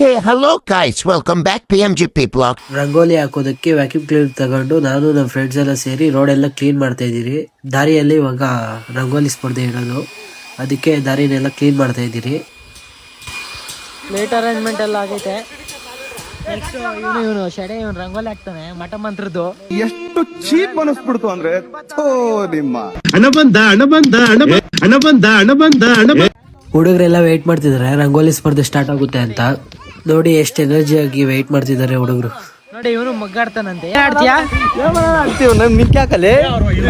Hey, hello guys, welcome back PMGP blog. Rangoli ಹಾಕೋದಕ್ಕೆ vacuum clean ತಗೊಂಡು ನಾನು ನಮ್ಮ ಫ್ರೆಂಡ್ಸ್ ಎಲ್ಲ ಸೇರಿ ರೋಡ್ ಎಲ್ಲ ಕ್ಲೀನ್ ಮಾಡ್ತಾ ಇದ್ದೀರಿ. ದಾರಿಯಲ್ಲಿ ಇವಾಗ ರಂಗೋಲಿ ಸ್ಪರ್ಧೆ ಇರೋದು. ಅದಕ್ಕೆ ದಾರಿನೆಲ್ಲ ಕ್ಲೀನ್ ಮಾಡ್ತಾ ಇದ್ದೀರಿ. ಲೇಟ್ ಅರೇಂಜ್ಮೆಂಟ್ ಎಲ್ಲ ಆಗೈತೆ ನೆಕ್ಸ್ಟ್ ಇವನು ಇವನು ಶಡೆ ಇವನು ರಂಗೋಲಿ ಹಾಕ್ತಾನೆ ಮಠ ಮಂತ್ರದ್ದು. ಎಷ್ಟು ಚೀಪ್ ಅನಿಸ್ಬಿಡ್ತು ಅಂದ್ರೆ ಥೋ ನಿಮ್ಮ. ಹಣ ಬಂದ ಹಣ ಬಂದ ಹಣ ಬಂದ ಹಣ ಬಂದ ಹಣ ಬ- ಹುಡುಗರೆಲ್ಲ ವೆಯ್ಟ್ ಮಾಡ್ತಿದ್ದಾರೆ ರಂಗೋಲಿ ಸ್ಪರ್ಧೆ ಸ್ಟಾರ್ಟ್ ಆಗುತ್ತೆ ಅಂತ. ನೋಡಿ ಎಷ್ಟು ಎನರ್ಜಿ ಆಗಿ ವೆಯ್ಟ್ ಮಾಡ್ತಿದ್ದಾರೆ ಹುಡುಗರು. ನೋಡಿ ಇವನು ಮಗ್ಗಾಡ್ತಾನಂತೆ. ಏನ್ ಆಡ್ತೀಯಾ? ನಿನ್ಕ್ಯಾಕಲೆ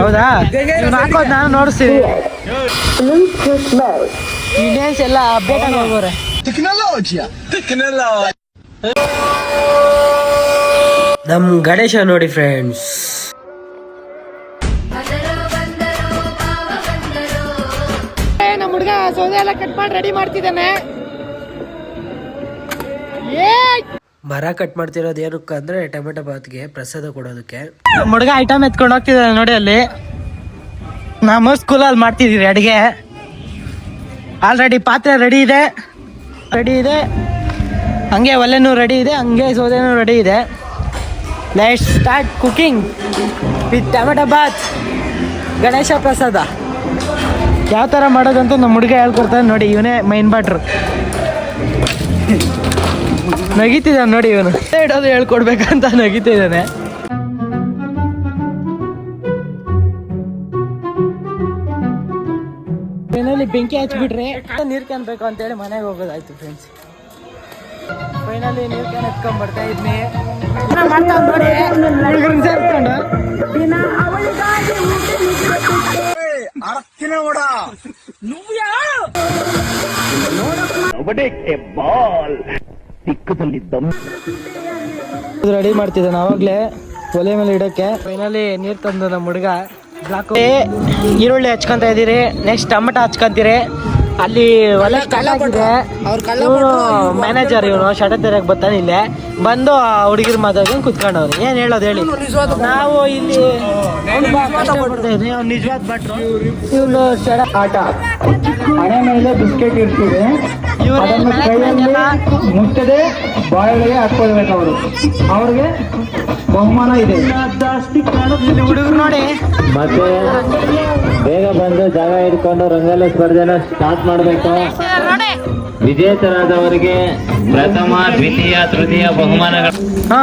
ಹೌದಾ? ಇವ್ನು ಹಾಕೋದ್ ನಾನು ನೋಡಿಸ್ತೀನಿ. ಇಂಡಿಯನ್ಸ್ ಎಲ್ಲ ಅಪ್ಡೇಟ್ ಆಗಿ ಹೋಗೋರೆ. ನಮ್ ಗಣೇಶ ನೋಡಿ ಫ್ರೆಂಡ್ಸ್ ನಮ್ಮ ಹುಡುಗ ಸೌದೆ ಎಲ್ಲ ಕಟ್ ಮಾಡಿ ರೆಡಿ ಮಾಡ್ತಿದ್ದಾನೆ. ಮರ ಕಟ್ ಮಾಡ್ತಿರೋದು ಏನಕ್ಕೆ ಅಂದ್ರೆ ಟೊಮೆಟೊ ಬಾತ್ಗೆ ಪ್ರಸಾದ ಕೊಡೋದಕ್ಕೆ. ಹುಡುಗ ಐಟಮ್ ಎತ್ಕೊಂಡು ಹೋಗ್ತಿದ್ದಾರೆ ನೋಡಿ ಅಲ್ಲಿ. ನಮ್ಮ ಸ್ಕೂಲಲ್ಲಿ ಮಾಡ್ತಿದೀವಿ ಅಡಿಗೆ. ಆಲ್ರೆಡಿ ಪಾತ್ರೆ ರೆಡಿ ಇದೆ. ರೆಡಿ ಇದೆ. ಹಂಗೆ ಒಲೆನೂ ರೆಡಿ ಇದೆ, ಹಂಗೆ ಸೋದೆನೂ ರೆಡಿ ಇದೆ. Let start cooking with tomato bath Ganesha prasada. ಯಾವ ಥರ ಮಾಡೋದಂತ ನಮ್ಮ ಹುಡುಗ ಹೇಳ್ಕೊಡ್ತಾನೆ ನೋಡಿ, ಇವನೇ ಮೈನ್ ಬಾಟ್ರು ನಗಿತಿದ್ದಾನೆ ನೋಡಿ ಇವನು. ಇಡೋದು ಹೇಳ್ಕೊಡ್ಬೇಕಂತ ನಗಿತಿದ್ದಾನೆ. ಫೈನಲಿ ಬೆಂಕಿ ಹಚ್ಬಿಟ್ರೆ ನೀರ್ ಅಂತ ಅಂತೇಳಿ ಮನೆಗೆ ಹೋಗೋದಾಯ್ತು ಫ್ರೆಂಡ್ಸ್ ಫೈನಲಿ ನೀರು ಕ್ಯಾನ್ ಎತ್ಕೊಂಡ್ ಬರ್ತಾ ಇದ್ನಿ. ಸೇರ್ಕೊಂಡು ರೆಡಿ ಮಾಡ್ತಿದ್ದೆ ಅವಾಗ್ಲೇ ಒಲೆ ಮೇಲೆ ಇಡಕ್ಕೆ. ಫೈನಲಿ ನೀರ್ ತಂದ ನಮ್ಮ ಹುಡುಗ ಬ್ಲಾಕ್ ಈರುಳ್ಳಿ ಹಚ್ಕೊಂತ ಇದೀರಿ ನೆಕ್ಸ್ಟ್ ಟಮಟ ಹಚ್ಕೊಂತೀರಿ. ಅಲ್ಲಿ ಒಲೆ ಮ್ಯಾನೇಜರ್ ಇವನು ಶಟ ತೆರಕ್ ಬರ್ತಾನೆ ಇಲ್ಲೇ. ಬಂದು ಹುಡುಗಿರ್ ಮಾತಾಡ್ಕೊಂಡು ಕುತ್ಕೊಂಡವ್ರು. ಏನ್ ಹೇಳೋದು ಹೇಳಿ. ನಾವು ಇಲ್ಲಿ ನಿಜವಾದ ಭಟ್ರು. ಇವನು ಶಡ ಆಟ. ಮನೆ ಮೇಲೆ ಬಿಸ್ಕೆಟ್ ಇರ್ತಿದೆ ಅದನ್ನು ಕೈಯಲ್ಲಿ ಮುಟ್ಟದೆ ಬಾಯಿಗೆ ಹಾಕೊಳ್ಬೇಕು ಅವರು. ಅವ್ರಿಗೆ ಬಹುಮಾನ ಇದೆ. ಹುಡುಗರು ನೋಡಿ. ಮತ್ತೆ ಬೇಗ ಬಂದು ಜಾಗ ಇಟ್ಕೊಂಡು ರಂಗೋಲಿ ಸ್ಪರ್ಧೆನ ಸ್ಟಾರ್ಟ್ ಮಾಡಬೇಕು. ವಿಜೇತರಾದವರಿಗೆ ಪ್ರಥಮ ದ್ವಿತೀಯ ತೃತೀಯ ಬಹುಮಾನಗಳು. ಹಾ.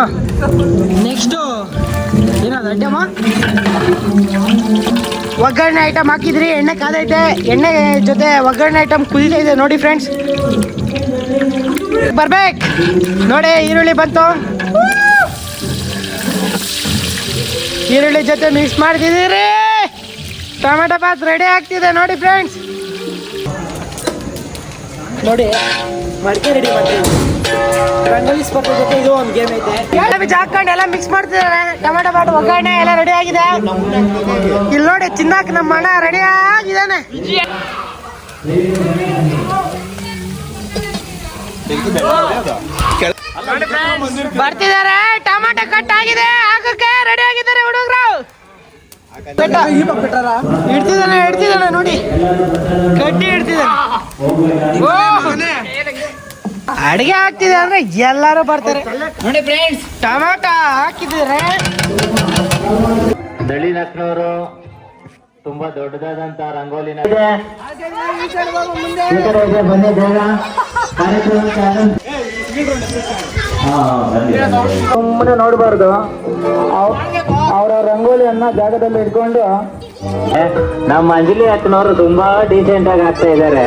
ನೆಕ್ಸ್ಟು ಏನದು ಐಟಮ ಒಗ್ಗರಣೆ ಐಟಮ್ ಹಾಕಿದ್ರಿ, ಎಣ್ಣೆ ಕಾದೈತೆ ಎಣ್ಣೆ ಜೊತೆ ಒಗ್ಗರಣೆ ಐಟಮ್ ಕುದಿತಾ ಇದೆ ನೋಡಿ ಫ್ರೆಂಡ್ಸ್ ಬರ್ಬೇಕು. ನೋಡಿ, ಈರುಳ್ಳಿ ಬಂತು. ಈರುಳ್ಳಿ ಜೊತೆ ಮಿಕ್ಸ್ ಮಾಡ್ತಿದ್ದೀರಿ. ಟೊಮೆಟೊ ಬಾತ್ ರೆಡಿ ಆಗ್ತಿದೆ ನೋಡಿ ಫ್ರೆಂಡ್ಸ್ ನೋಡಿ, ಮಡಿಕೆ ರೆಡಿ ಮಾಡ್ತೀವಿ ರಂಗೋಲಿ ಸ್ಪರ್ಧೆ ಜೊತೆ ಇದು ಒಂದು ಗೇಮ್ ಐತೆ. ಎಲ್ಲ ಬೀಜ ಹಾಕೊಂಡು ಎಲ್ಲ ಮಿಕ್ಸ್ ಮಾಡ್ತಿದ್ದಾರೆ. ಟೊಮೆಟೊ ಬಾಟ್ ಒಗ್ಗರಣೆ ಎಲ್ಲ ರೆಡಿ ಆಗಿದೆ. ಇಲ್ಲಿ ನೋಡಿ ಚಿನ್ನಾಕ್ ನಮ್ಮ ಅಣ್ಣ ರೆಡಿ ಆಗಿದ್ದಾನೆ. ಬರ್ತಿದ್ದಾರೆ. ಟೊಮೆಟೊ ಕಟ್ ಆಗಿದೆ. ಹಾಕಕ್ಕೆ ರೆಡಿ ಆಗಿದ್ದಾರೆ ಹುಡುಗರು. ಇಡ್ತಿದ್ದಾನೆ ಇಡ್ತಿದ್ದಾನೆ ನೋಡಿ. ಕಟ್ಟಿ ಇಡ್ತಿದ್ದಾನೆ. ಓ ಅಡಿಗೆ ಹಾಕ್ತಿದೆ ಅಂದ್ರೆ ಎಲ್ಲರೂ ಬರ್ತಾರೆ. ನೋಡಿ ಫ್ರೆಂಡ್ಸ್ ಟೊಮಾಟೊ ಹಾಕಿದ್ರೆ ದಳಿ ನಕ್ನವರು ತುಂಬಾ ದೊಡ್ಡದಾದಂತ ರಂಗೋಲಿನ ಈ ಸುಮ್ಮನೆ ನೋಡಬಾರ್ದು. ಅವರ ರಂಗೋಲಿಯನ್ನ ಜಾಗದಲ್ಲಿ ಇಟ್ಕೊಂಡು ಏ, ನಮ್ಮ ಅಂಜಲಿ ಅಕ್ಕನವರು ತುಂಬಾ ಡೀಸೆಂಟ್ ಆಗಿ ಆಗ್ತಾ ಇದ್ದಾರೆ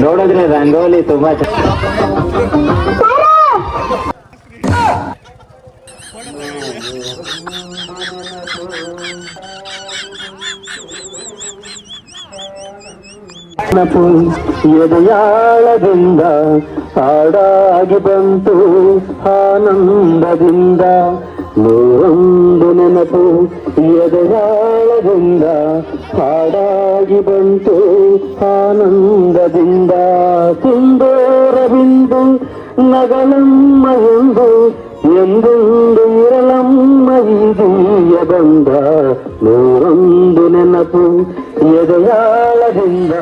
ನೋಡಿದ್ರೆ ರಂಗೋಲಿ ತುಂಬಾ ಎದೆಯಾಳದಿಂದ ಹಾಡಾಗಿ ಬಂತು. ಆನಂದದಿಂದ, ನೂರೊಂದು ನೆನಪು ಎದೆಯಾಳದಿಂದ, ಹಾಡಾಗಿ ಬಂತು ಆನಂದದಿಂದ. ಸಿಂಧೂರ ನಗಲಮ್ಮ ಎಂದು, ಎಂದೆಂದು ಇರಲಮ್ಮ ಇದೀಯ ಬಂದ ನೂರೊಂದು ನೆನಪು ಎದೆಯಾಳದಿಂದ,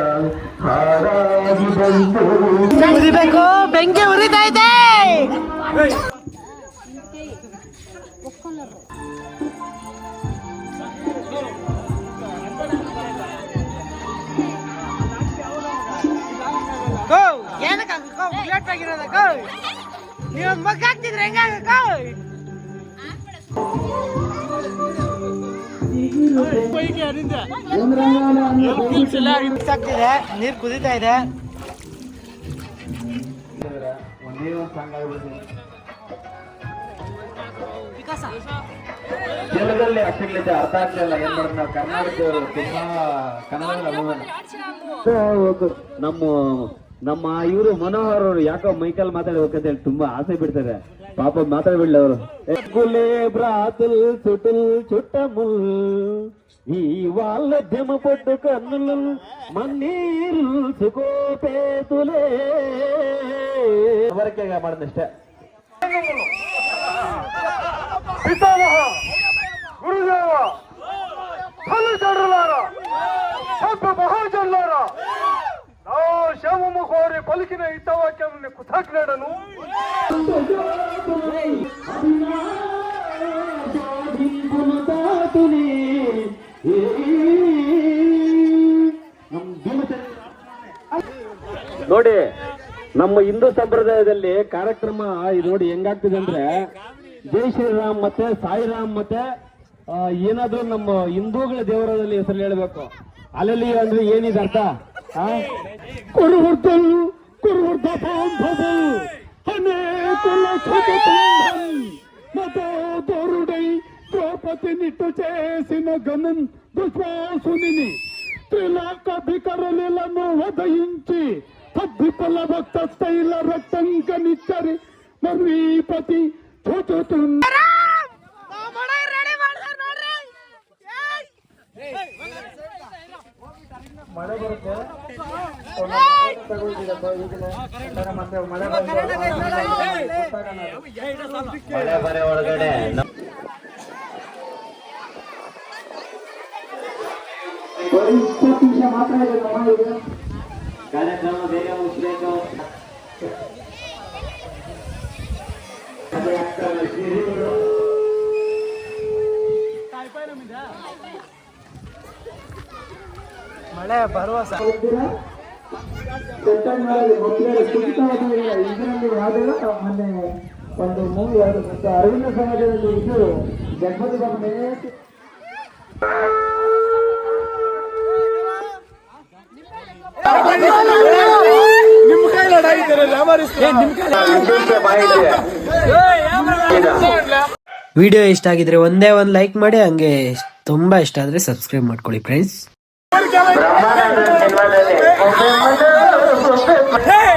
ಹಾಡಾಗಿ ಬಂತು. ಬೆಂಕಿ ಉರಿತಾ ಇದೆ. ನೀವೊಂದು ಮಗ ಹಾಕ್ತಿದ್ರೆ ಹೆಂಗಾಗ ಆಗ್ತಿದೆ ನೀರು ಕುದೀತಾ ಇದೆ. ಒಂದೇ ಒಂದು ಸಾಂಗ್ ಆಗ್ಬಿಡ್ತೀನಿ. ತೆಲುಗಲ್ಲಿ ಅಕ್ಷರಲಿದ್ದೆ ಅರ್ಥ ಆಗ್ಲಿಲ್ಲ ಏನ್ ಮಾಡೋದು ನಾವು ಕರ್ನಾಟಕದವರು ತುಂಬಾ ಕನ್ನಡದಲ್ಲಿ ಅಭಿಮಾನ ನಮ್ಮ ನಮ್ಮ ಇವರು ಮನೋಹರ್ ಅವರು ಯಾಕೋ ಮೈಕಲ್ ಮಾತಾಡ್ಬೇಕಂತ ಹೇಳಿ ತುಂಬಾ ಆಸೆ ಬಿಡ್ತಾರೆ ಪಾಪ ಮಾತಾಡ್ಬಿಡ್ಲಿ ಅವರು ಗುಲೆ ಬ್ರಾತುಲ್ చుటుల్ చుట్టముల్ ఈ వాళ్ళ జమ పొట్టు కన్నులు మన్నీరు సుకోపేతులే వరకే ಮಾಡಿದಷ್ಟೇ పితామహ గురుదేవ తల్లిదండ్రులారా సభ్య మహాజనులారా నా శవము కోరి పలికిన హితవాక్యం కృతజ్ఞడను ನೋಡಿ ನಮ್ಮ ಹಿಂದೂ ಸಂಪ್ರದಾಯದಲ್ಲಿ ಕಾರ್ಯಕ್ರಮ ಇದು ನೋಡಿ ಹೆಂಗಾಗ್ತಿದೆ ಅಂದ್ರೆ ಜೈ ಶ್ರೀರಾಮ್ ಮತ್ತೆ ಸಾಯಿರಾಮ್ ಮತ್ತೆ ಆ, ಏನಾದ್ರೂ ನಮ್ಮ ಹಿಂದೂಗಳ ದೇವರದಲ್ಲಿ ಹೆಸರು ಹೇಳ್ಬೇಕು ಅಲ್ಲಲ್ಲಿ ಅಂದ್ರೆ ಏನಿದೆ ಅರ್ಥ ಕುರುವರ್ತಲ್ ಕುರುವರ್ತ ಅನೇಕುಲ మతో దోరుడై ద్రౌపది నిట్టు చేసిన గణం దుశ్వాసుని త్రిలోక భికరులను వదయించి తద్విపల భక్త తైల రక్తం కనిచ్చరి మర్వీపతి ಮಳೆ ಬರುತ್ತೆ. ಮಳೆ ಬರೆ ಒಳಗಡೆ ಕಾರ್ಯಕ್ರಮ ಬೇರೆ ಮುಗಿಸ್ಬೇಕು ಮೊನ್ನೆ ಒಂದು ಮೂವಿ ಅರವಿಂದ ಸಮಾಜದಲ್ಲಿ ಜಗಪತಿ ಬಾಬು ವಿಡಿಯೋ ಇಷ್ಟ ಆಗಿದ್ರೆ ಒಂದೇ ಒಂದು ಲೈಕ್ ಮಾಡಿ ಹಂಗೆ ತುಂಬಾ ಇಷ್ಟ ಆದ್ರೆ ಸಬ್ಸ್ಕ್ರೈಬ್ ಮಾಡ್ಕೊಳ್ಳಿ ಫ್ರೆಂಡ್ಸ್ Hey!